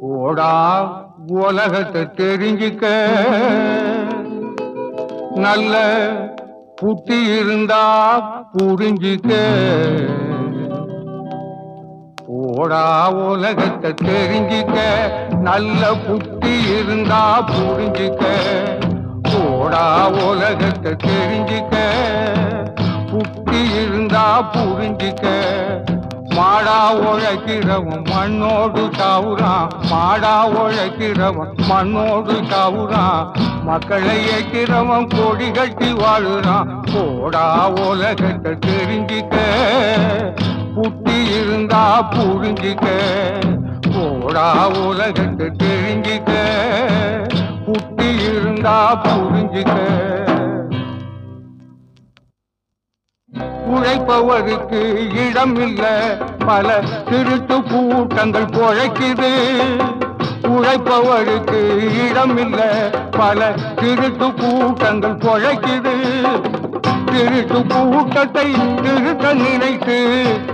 ஓடா உலகத்தை தெரிஞ்சுக்க. நல்ல புத்தி இருந்தா புரிஞ்சுக்க. ஓடா உலகத்தை தெரிஞ்சுக்க. நல்ல புத்தி இருந்தா புரிஞ்சுக்க. ஓடா உலகத்தை தெரிஞ்சுக்க. புத்தி இருந்தா புரிஞ்சிக்க. மாடா உழைக்கிறவன் மண்ணோடு சாவுறான் மாடா உழைக்கிறவன் மண்ணோடு சாவுறான் மக்களை ஏற்கிறவன் கோடி கட்டி வாழுறான் போடா உலகத்தை தெரிஞ்சிக்க புட்டி இருந்தா புரிஞ்சிக்க. போடா உலகத்தை தெரிஞ்சிக்க புட்டி இருந்தா புரிஞ்சிக்க. உழைப்பவருக்கு இடம் இல்ல பல திருட்டு கூட்டங்கள் பொழைக்குது. உழைப்பவருக்கு இடம் இல்ல பல திருட்டு கூட்டங்கள் பொழைக்குது. திருட்டு கூட்டத்தை திருத்த நினைத்து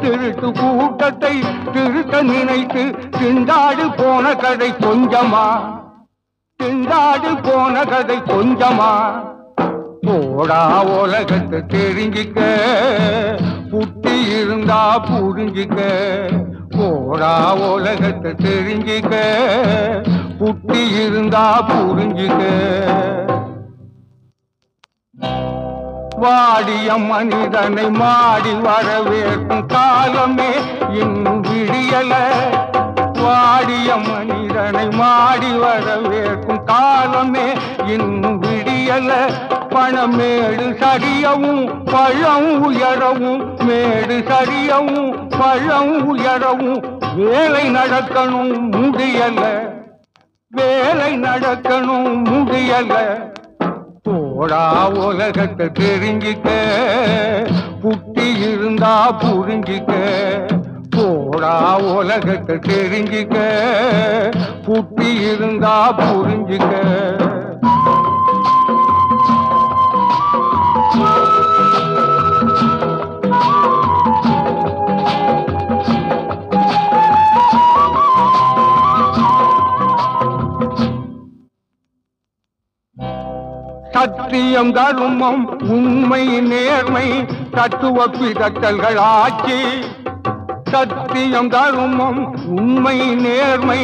திருட்டு கூட்டத்தை திருத்த நினைத்து திண்டாடு போன கதை கொஞ்சமா? திண்டாடு போன கதை கொஞ்சமா? போடா உலகத்தை தெரிஞ்சிக்க. புட்டி இருந்தா புரிஞ்சிக்க. போடா உலகத்தை தெரிஞ்சிக்க. புட்டி இருந்தா புரிஞ்சிக்க. வாடிய மனிதனை மாடி வரவேற்கும் காலமே இன்னும் இன்னும் விடியல பணமேடு சரியவும் பழம் உயரவும் மேடு சரியவும் பழம் உயரவும் வேலை நடக்கணும் முடியல. வேலை நடக்கணும் முடியல. போடா உலகத்தை தெரிஞ்சிக்க புட்டி இருந்தா புரிஞ்சிக்க. போடா உலகத்தை தெரிஞ்சிக்க புட்டி இருந்தா புரிஞ்சிக்க. சத்தியம் தருமம் உண்மை நேர்மை தத்துவ பிதற்றல்கள் ஆட்சி சத்தியம் தருமம் உண்மை நேர்மை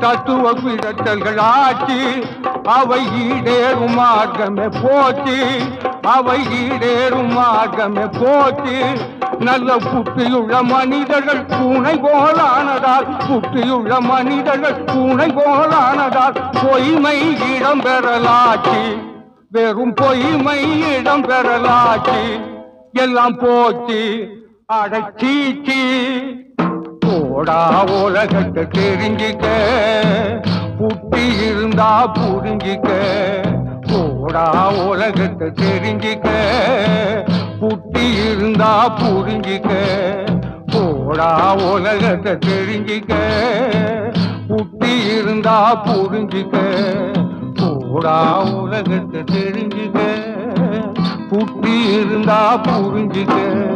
தத்துவ பிதற்றல்கள் ஆட்சி அவை ஈடேறும் மார்க்கமே போச்சு அவை ஈடேறும் மார்க்கமே போச்சு நல்ல புத்தியுள்ள மனிதர்கள் பூனை போலானதால் புத்தியுள்ள மனிதர்கள் பூனை போலானதால் பொய்மை இடம் பெறலாச்சு வெறும் பொய்மை இடம் பெறலாச்சு எல்லாம் போச்சு. அடச்சீச்சி போடா உலகத்தை தெரிஞ்சிக்க. புட்டி இருந்தா புரிஞ்சிக்க. போடா உலகத்தை தெரிஞ்சிக்க. புட்டி இருந்தா புரிஞ்சிக்க. போடா உலகத்தை தெரிஞ்சிக்க. புட்டி இருந்தா புரிஞ்சிக்க. போடா உலகத்தை தெரிஞ்சுக்க. புட்டி இருந்தா புரிஞ்சுக்க.